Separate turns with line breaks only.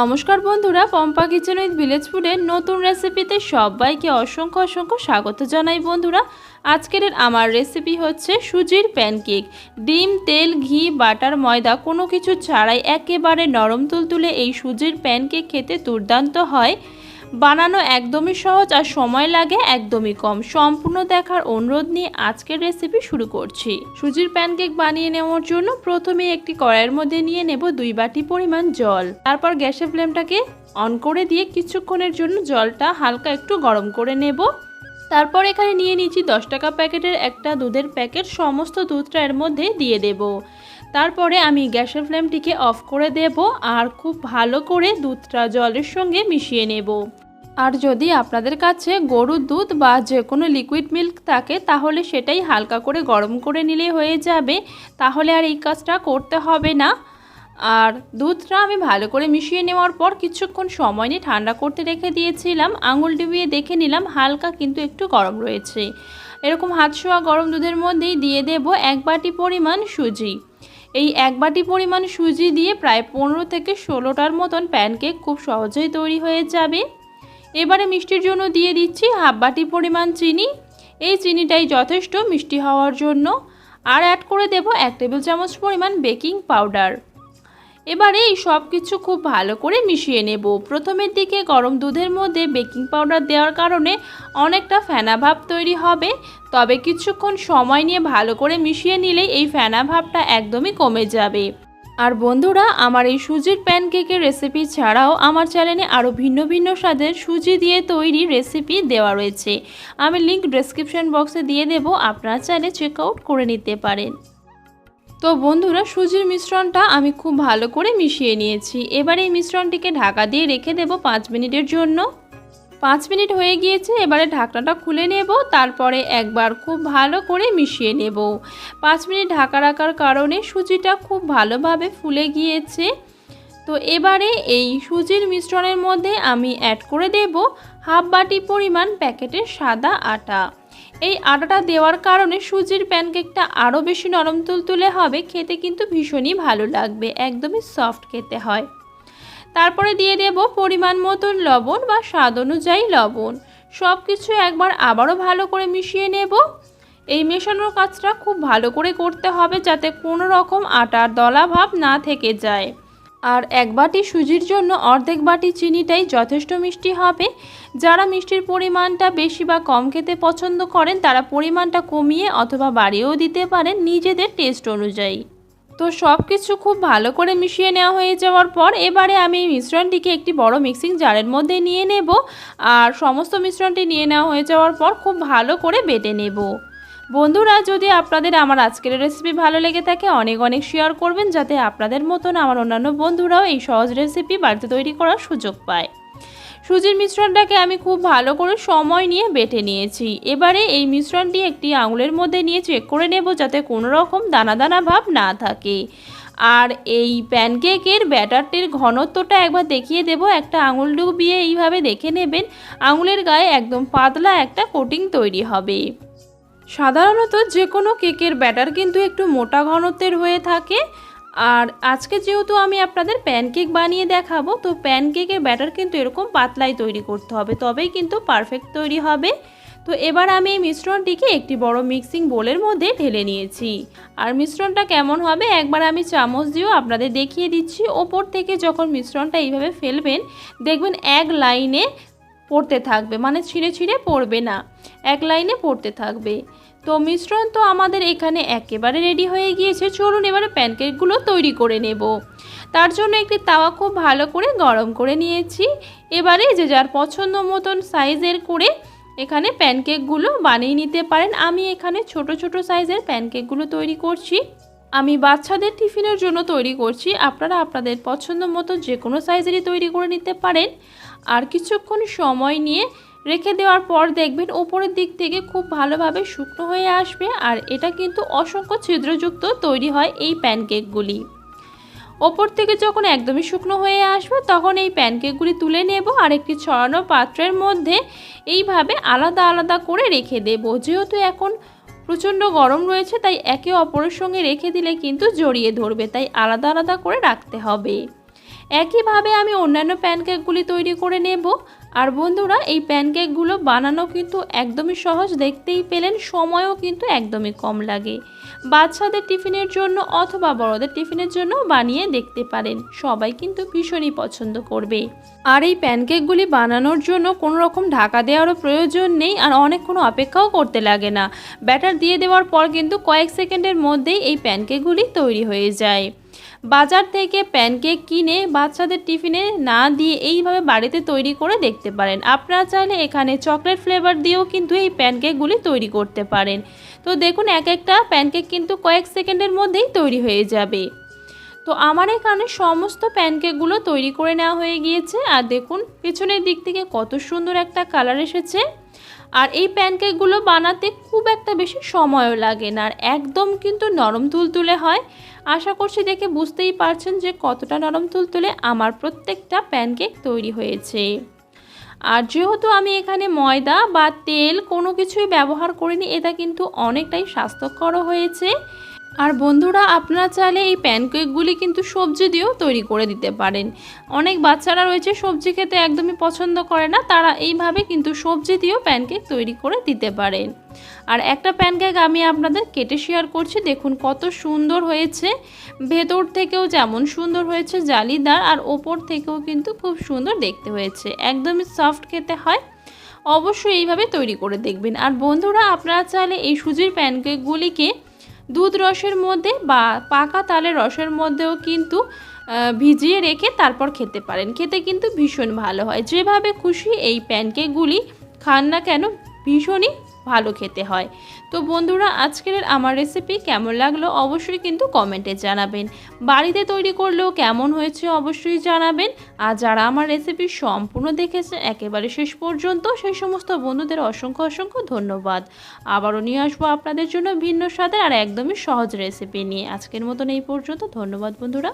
নমস্কার বন্ধুরা, Pampa kitchen with village ফুডের নতুন রেসিপিতে সবাইকে অসংখ্য অসংখ্য স্বাগত জানাই বন্ধুরা। আজকের আমার রেসিপি হচ্ছে সুজির প্যানকেক। ডিম, তেল, ঘি, বাটার, ময়দা কোনো কিছু ছাড়াই একেবারে নরম তুলতুলে এই সুজির প্যানকেক খেতে দুর্দান্ত হয়। বানানো একদমই সহজ আর সময় লাগে একদমই কম। সম্পূর্ণ দেখার অনুরোধ নিয়ে আজকের রেসিপি শুরু করছি। সুজির প্যানকেক বানিয়ে নেওয়ার জন্য প্রথমে একটি কড়াইয়ের মধ্যে নিয়ে নেব দুই বাটি পরিমাণ জল। তারপর গ্যাসের ফ্লেমটাকে অন করে দিয়ে কিছুক্ষণের জন্য জলটা হালকা একটু গরম করে নেব। তারপর এখানে নিয়ে নিচ্ছি দশ টাকা প্যাকেটের একটা দুধের প্যাকেট। সমস্ত দুধটা এর মধ্যে দিয়ে দেব। তারপরে আমি গ্যাসের ফ্লেমটিকে অফ করে দেব আর খুব ভালো করে দুধটা জলের সঙ্গে মিশিয়ে নেব। আর যদি আপনাদের কাছে গরুর দুধ বা যে কোনো লিকুইড মিল্ক থাকে, তাহলে সেটাই হালকা করে গরম করে নিলে হয়ে যাবে। তাহলে আর এই কাজটা করতে হবে না। আর দুধটা আমি ভালো করে মিশিয়ে নেওয়ার পর কিছুক্ষণ সময় নিয়ে ঠান্ডা করতে রেখে দিয়েছিলাম। আঙুল ডুবিয়ে দেখে নিলাম হালকা কিন্তু একটু গরম রয়েছে। এরকম হাত শোয়া গরম দুধের মধ্যেই দিয়ে দেব এক বাটি পরিমাণ সুজি। এই এক বাটি পরিমাণ সুজি দিয়ে প্রায় পনেরো থেকে ষোলোটার মতন প্যানকেক খুব সহজেই তৈরি হয়ে যাবে। এবারে মিষ্টির জন্য দিয়ে দিচ্ছি হাফ বাটি পরিমাণ চিনি। এই চিনিটাই যথেষ্ট মিষ্টি হওয়ার জন্য। আর অ্যাড করে দেব এক টেবিল চামচ পরিমাণ বেকিং পাউডার। এবারে এই সব কিছু খুব ভালো করে মিশিয়ে নেব। প্রথমের দিকে গরম দুধের মধ্যে বেকিং পাউডার দেওয়ার কারণে অনেকটা ফেনা ভাব তৈরি হবে। তবে কিছুক্ষণ সময় নিয়ে ভালো করে মিশিয়ে নিলেই এই ফেনা ভাবটা একদমই কমে যাবে। আর বন্ধুরা, আমার এই সুজির প্যানকেকের রেসিপি ছাড়াও আমার চ্যানেলে আরও ভিন্ন ভিন্ন স্বাদের সুজি দিয়ে তৈরি রেসিপি দেওয়া রয়েছে। আমি লিঙ্ক ডেসক্রিপশন বক্সে দিয়ে দেব, আপনারা চাইলে চেক আউট করে নিতে পারেন। তো বন্ধুরা, সুজির মিশ্রণটা আমি খুব ভালো করে মিশিয়ে নিয়েছি। এবার এই মিশ্রণটিকে ঢাকা দিয়ে রেখে দেব পাঁচ মিনিটের জন্য। পাঁচ মিনিট হয়ে গিয়েছে, এবারে ঢাকনাটা খুলে নেব, তারপরে একবার খুব ভালো করে মিশিয়ে নেব। পাঁচ মিনিট ঢাকা রাখার কারণে সুজিটা খুব ভালোভাবে ফুলে গিয়েছে। তো এবারে এই সুজির মিশ্রণের মধ্যে আমি অ্যাড করে দেব হাফ বাটি পরিমাণ প্যাকেটের সাদা আটা। এই আটাটা দেওয়ার কারণে সুজির প্যানকেকটা আরও বেশি নরম তুলতুলে হবে, খেতে কিন্তু ভীষণই ভালো লাগবে, একদমই সফট খেতে হয়। তারপরে দিয়ে দেব পরিমাণ মতন লবণ বা স্বাদ অনুযায়ী লবণ। সব কিছু একবার আবারও ভালো করে মিশিয়ে নেব। এই মেশানোর কাজটা খুব ভালো করে করতে হবে যাতে কোনো রকম আটার দলা ভাব না থেকে যায়। আর এক বাটি সুজির জন্য অর্ধেক বাটি চিনিটাই যথেষ্ট মিষ্টি হবে। যারা মিষ্টির পরিমাণটা বেশি বা কম খেতে পছন্দ করেন, তারা পরিমাণটা কমিয়ে অথবা বাড়িয়েও দিতে পারেন নিজেদের টেস্ট অনুযায়ী। তো সব কিছু খুব ভালো করে মিশিয়ে নেওয়া হয়ে যাওয়ার পর এবারে আমি মিশ্রণটিকে একটি বড় মিক্সিং জারের মধ্যে নিয়ে নেব। আর সমস্ত মিশ্রণটি নিয়ে নেওয়া হয়ে যাওয়ার পর খুব ভালো করে বেটে নেব। বন্ধুরা, যদি আপনাদের আমার আজকের রেসিপি ভালো লেগে থাকে, অনেক অনেক শেয়ার করবেন যাতে আপনাদের মতন আমার অন্যান্য বন্ধুরাও এই সহজ রেসিপি বাড়িতে তৈরি করার সুযোগ পায়। সুজির মিশ্রণটাকে আমি খুব ভালো করে সময় নিয়ে বেটে নিয়েছি। এবারে এই মিশ্রণটি একটি আঙুলের মধ্যে নিয়ে চেক করে নেব যাতে কোনো রকম দানা দানা ভাব না থাকে। আর এই প্যানকেকের ব্যাটারটির ঘনত্বটা একবার দেখিয়ে দেব। একটা আঙুল ডুবিয়ে এইভাবে দেখে নেবেন, আঙুলের গায়ে একদম পাতলা একটা কোটিং তৈরি হবে। সাধারণত যে কোনো কেকের ব্যাটার কিন্তু একটু মোটা ঘনত্বের হয়ে থাকে। আর আজকে যেহেতু আমি আপনাদের প্যানকেক বানিয়ে দেখাবো, তো প্যানকেকের ব্যাটার কিন্তু এরকম পাতলাই তৈরি করতে হবে, তবেই কিন্তু পারফেক্ট তৈরি হবে। তো এবার আমি এই মিশ্রণটিকে একটি বড় মিক্সিং বোলের মধ্যে ঢেলে নিয়েছি। আর মিশ্রণটা কেমন হবে একবার আমি চামচ দিয়েও আপনাদের দেখিয়ে দিচ্ছি। ওপর থেকে যখন মিশ্রণটা এইভাবে ফেলবেন, দেখবেন এক লাইনে পড়তে থাকবে। মানে ছিঁড়ে ছিঁড়ে পড়বে না। এক লাইনে পড়তে থাকবে। তো মিশ্রণ তো আমাদের এখানে একেবারে রেডি হয়ে গিয়েছে। চলুন এবারে প্যানকেকগুলো তৈরি করে নেব। তার জন্য একটি তাওয়া খুব ভালো করে গরম করে নিয়েছি। এবারে যে যার পছন্দ মতন সাইজের করে এখানে প্যানকেকগুলো বানিয়ে নিতে পারেন। আমি এখানে ছোট ছোট সাইজের প্যানকেকগুলো তৈরি করছি। আমি বাচ্চাদের টিফিনের জন্য তৈরি করছি। আপনারা আপনাদের পছন্দ মতো যে কোনো সাইজেরই তৈরি করে নিতে পারেন। আর কিছুক্ষণ সময় নিয়ে রেখে দেওয়ার পর দেখবেন ওপরের দিক থেকে খুব ভালোভাবে শুকনো হয়ে আসবে। আর এটা কিন্তু অসংখ্য ছিদ্রযুক্ত তৈরি হয় এই প্যানকেকগুলি। ওপর থেকে যখন একদমই শুকনো হয়ে আসবে, তখন এই প্যানকেকগুলি তুলে নেব আর একটি ছড়ানো পাত্রের মধ্যে এইভাবে আলাদা আলাদা করে রেখে দেব। যেহেতু এখন প্রচণ্ড গরম রয়েছে, তাই একে অপরের সঙ্গে রেখে দিলে কিন্তু জড়িয়ে ধরবে, তাই আলাদা আলাদা করে রাখতে হবে। একইভাবে আমি অন্যান্য প্যানকেকগুলি তৈরি করে নেব। আর বন্ধুরা, এই প্যানকেকগুলো বানানো কিন্তু একদমই সহজ, দেখতেই পেলেন, সময়ও কিন্তু একদমই কম লাগে। বাচ্চাদের টিফিনের জন্য অথবা বড়দের টিফিনের জন্য বানিয়ে দেখতে পারেন। সবাই কিন্তু ভীষণই পছন্দ করবে। আর এই প্যানকেকগুলি বানানোর জন্য কোনো রকম ঢাকা দেওয়ারও প্রয়োজন নেই আর অনেক কোনো অপেক্ষাও করতে লাগে না। ব্যাটার দিয়ে দেওয়ার পর কিন্তু কয়েক সেকেন্ডের মধ্যেই এই প্যানকেকগুলি তৈরি হয়ে যায়। বাজার থেকে প্যানকেক কিনে বাচ্চাদের টিফিনে না দিয়ে এইভাবে বাড়িতে তৈরি করে দেখতে পারেন। আপনারা চাইলে এখানে চকলেট ফ্লেভার দিয়েও কিন্তু এই প্যানকেকগুলি তৈরি করতে পারেন। তো দেখুন, এক একটা প্যানকেক কিন্তু কয়েক সেকেন্ডের মধ্যেই তৈরি হয়ে যাবে। তো আমার এখানে সমস্ত প্যানকেকগুলো তৈরি করে নেওয়া হয়ে গিয়েছে। আর দেখুন, পেছনের দিক থেকে কত সুন্দর একটা কালার এসেছে। আর এই প্যানকেকগুলো বানাতে খুব একটা বেশি সময়ও লাগে না। আর একদম কিন্তু নরম তুলতুলে হয়। আশা করছি দেখে বুঝতেই পারছেন যে কতটা নরম তুলতুলে আমার প্রত্যেকটা প্যানকেক তৈরি হয়েছে। আর যেহেতু আমি এখানে ময়দা বা তেল কোনো কিছুই ব্যবহার করিনি, এটা কিন্তু অনেকটাই স্বাস্থ্যকর হয়েছে। আর বন্ধুরা, আপনারা চাইলে এই প্যানকেকগুলি কিন্তু সবজি দিয়েও তৈরি করে দিতে পারেন। অনেক বাচ্চারা রয়েছে, সবজি খেতে একদমই পছন্দ করে না, তারা এইভাবে কিন্তু সবজি দিয়েও প্যানকেক তৈরি করে দিতে পারেন। আর একটা প্যানকেক আমি আপনাদের কেটে শেয়ার করছি, দেখুন কত সুন্দর হয়েছে। ভেতর থেকেও যেমন সুন্দর হয়েছে জালিদার আর ওপর থেকেও কিন্তু খুব সুন্দর দেখতে হয়েছে, একদমই সফট খেতে হয়। অবশ্যই এইভাবে তৈরি করে দেখবেন। আর বন্ধুরা, আপনারা চাইলে এই সুজির প্যানকেকগুলিকে দুধ রসের মধ্যে বা পাকা তালের রসের মধ্যেও কিন্তু ভিজিয়ে রেখে তারপর খেতে পারেন। খেতে কিন্তু ভীষণ ভালো হয়। যেভাবে খুশি এই প্যানকেকগুলি খান না কেন, ভীষণই ভালো খেতে হয়। তো বন্ধুরা, আজকের আমার রেসিপি কেমন লাগল অবশ্যই কিন্তু কমেন্টে জানাবেন। বাড়িতে তৈরি করলেও কেমন হয়েছে অবশ্যই জানাবেন। আর যারা আমার রেসিপি সম্পূর্ণ দেখেছেন, একেবারে শেষ পর্যন্ত সেই সমস্ত বন্ধুদের অসংখ্য অসংখ্য ধন্যবাদ। আবারও নিয়ে আসব আপনাদের জন্য ভিন্ন স্বাদের আর একদমই সহজ রেসিপি নিয়ে। আজকের মতন এই পর্যন্ত। ধন্যবাদ বন্ধুরা।